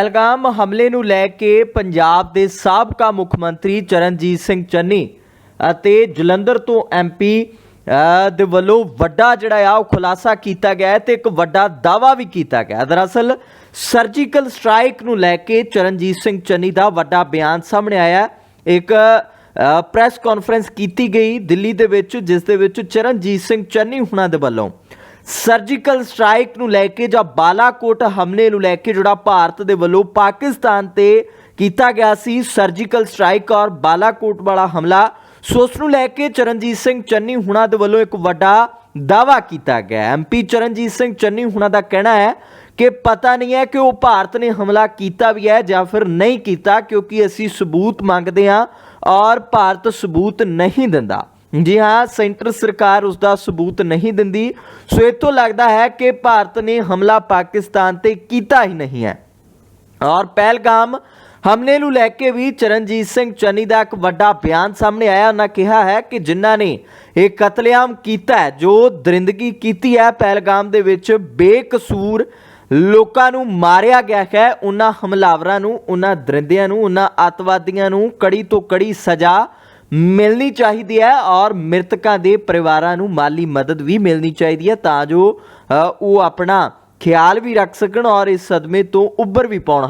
ਪਹਿਲਗਾਮ ਹਮਲੇ ਨੂੰ ਲੈ ਕੇ ਪੰਜਾਬ ਦੇ ਸਾਬਕਾ ਮੁੱਖ ਮੰਤਰੀ ਚਰਨਜੀਤ ਸਿੰਘ ਚੰਨੀ ਅਤੇ ਜਲੰਧਰ ਤੋਂ ਐਮਪੀ ਦੇ ਵੱਲੋਂ ਵੱਡਾ ਜਿਹੜਾ ਆ ਉਹ ਖੁਲਾਸਾ ਕੀਤਾ ਗਿਆ ਹੈ ਤੇ ਇੱਕ ਵੱਡਾ ਦਾਵਾ ਵੀ ਕੀਤਾ ਗਿਆ ਦਰਅਸਲ ਸਰਜੀਕਲ ਸਟ੍ਰਾਈਕ ਨੂੰ ਲੈ ਕੇ ਚਰਨਜੀਤ ਸਿੰਘ ਚੰਨੀ ਦਾ ਵੱਡਾ ਬਿਆਨ ਸਾਹਮਣੇ ਆਇਆ ਇੱਕ ਪ੍ਰੈਸ ਕਾਨਫਰੰਸ ਕੀਤੀ ਗਈ ਦਿੱਲੀ ਦੇ ਵਿੱਚ, ਜਿਸ ਦੇ ਵਿੱਚ ਚਰਨਜੀਤ ਸਿੰਘ ਚੰਨੀ ਹੁਣਾਂ ਦੇ ਵੱਲੋਂ। ਸਰਜੀਕਲ ਸਟ੍ਰਾਈਕ ਨੂੰ ਲੈ ਕੇ ਜਾਂ ਬਾਲਾਕੋਟ ਹਮਲੇ ਨੂੰ ਲੈ ਕੇ ਜਿਹੜਾ ਭਾਰਤ ਦੇ ਵੱਲੋਂ ਪਾਕਿਸਤਾਨ ਤੇ ਕੀਤਾ ਗਿਆ ਸੀ ਸਰਜੀਕਲ ਸਟ੍ਰਾਈਕ ਔਰ ਬਾਲਾਕੋਟ ਵਾਲਾ ਹਮਲਾ ਸੋ ਉਸ ਨੂੰ ਲੈ ਕੇ ਚਰਨਜੀਤ ਸਿੰਘ ਚੰਨੀ ਹੁਣਾਂ ਦੇ ਵੱਲੋਂ ਇੱਕ ਵੱਡਾ ਦਾਵਾ ਕੀਤਾ ਗਿਆ। ਐਮਪੀ ਚਰਨਜੀਤ ਸਿੰਘ ਚੰਨੀ ਹੁਣਾਂ ਦਾ ਕਹਿਣਾ ਹੈ ਕਿ ਪਤਾ ਨਹੀਂ ਹੈ ਕਿ ਉਹ ਭਾਰਤ ਨੇ ਹਮਲਾ ਕੀਤਾ ਵੀ ਹੈ ਜਾਂ ਫਿਰ ਨਹੀਂ ਕੀਤਾ, ਕਿਉਂਕਿ ਅਸੀਂ ਸਬੂਤ ਮੰਗਦੇ ਹਾਂ ਔਰ ਭਾਰਤ ਸਬੂਤ ਨਹੀਂ ਦਿੰਦਾ। ਜੀ ਹਾਂ, ਸੈਂਟਰ ਸਰਕਾਰ ਉਸ ਦਾ ਸਬੂਤ ਨਹੀਂ ਦਿੰਦੀ। ਸੋ ਇਹ ਤੋਂ ਲੱਗਦਾ ਹੈ ਕਿ ਭਾਰਤ ਨੇ ਹਮਲਾ ਪਾਕਿਸਤਾਨ ਤੇ ਕੀਤਾ ਹੀ ਨਹੀਂ ਹੈ। ਔਰ ਪਹਿਲਗਾਮ ਹਮਲੇ ਨੂੰ ਲੈ ਕੇ ਵੀ ਚਰਨਜੀਤ ਸਿੰਘ ਚੰਨੀ ਦਾ ਇੱਕ ਵੱਡਾ ਬਿਆਨ ਸਾਹਮਣੇ ਆਇਆ। ਉਹਨਾਂ ਕਿਹਾ ਹੈ ਕਿ ਜਿਨ੍ਹਾਂ ਨੇ ਇਹ ਕਤਲੇਆਮ ਕੀਤਾ ਹੈ, ਜੋ ਦਰਿੰਦਗੀ ਕੀਤੀ ਹੈ, ਪਹਿਲਗਾਮ ਦੇ ਵਿੱਚ ਬੇਕਸੂਰ ਲੋਕਾਂ ਨੂੰ ਮਾਰਿਆ ਗਿਆ ਹੈ। ਉਹਨਾਂ ਹਮਲਾਵਰਾਂ ਨੂੰ, ਉਹਨਾਂ ਦਰਿੰਦਿਆਂ ਨੂੰ, ਉਹਨਾਂ ਅੱਤਵਾਦੀਆਂ ਨੂੰ ਕੜੀ ਤੋਂ ਕੜੀ ਸਜ਼ਾ ਮਿਲਣੀ ਚਾਹੀਦੀ ਹੈ ਔਰ ਮ੍ਰਿਤਕਾਂ ਦੇ ਪਰਿਵਾਰਾਂ ਨੂੰ ਮਾਲੀ ਮਦਦ ਵੀ ਮਿਲਣੀ ਚਾਹੀਦੀ ਹੈ ਤਾਂ ਜੋ ਉਹ ਆਪਣਾ ਖਿਆਲ ਵੀ ਰੱਖ ਸਕਣ ਔਰ ਇਸ ਸਦਮੇ ਤੋਂ ਉੱਭਰ ਵੀ ਪਾਉਣ।